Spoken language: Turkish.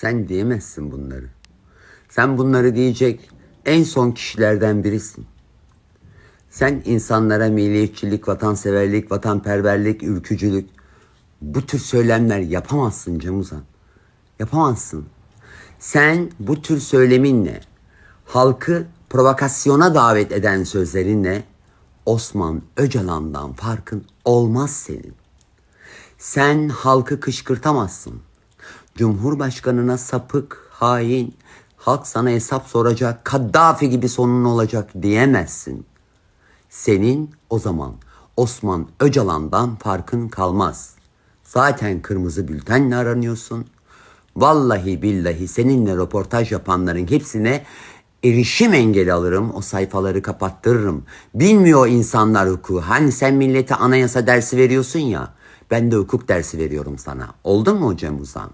Sen diyemezsin bunları. Sen bunları diyecek en son kişilerden birisin. Sen insanlara milliyetçilik, vatanseverlik, vatanperverlik, ülkücülük bu tür söylemler yapamazsın Camuzan. Yapamazsın. Sen bu tür söyleminle halkı provokasyona davet eden sözlerinle Osman Öcalan'dan farkın olmaz senin. Sen halkı kışkırtamazsın. Cumhurbaşkanına sapık, hain, halk sana hesap soracak, Kaddafi gibi sonun olacak diyemezsin. Senin o zaman Osman Öcalan'dan farkın kalmaz. Zaten kırmızı bültenle aranıyorsun. Vallahi billahi seninle röportaj yapanların hepsine erişim engeli alırım. O sayfaları kapattırırım. Bilmiyor insanlar hukuku. Hani sen millete anayasa dersi veriyorsun ya. Ben de hukuk dersi veriyorum sana. Oldu mu hocam Uzan?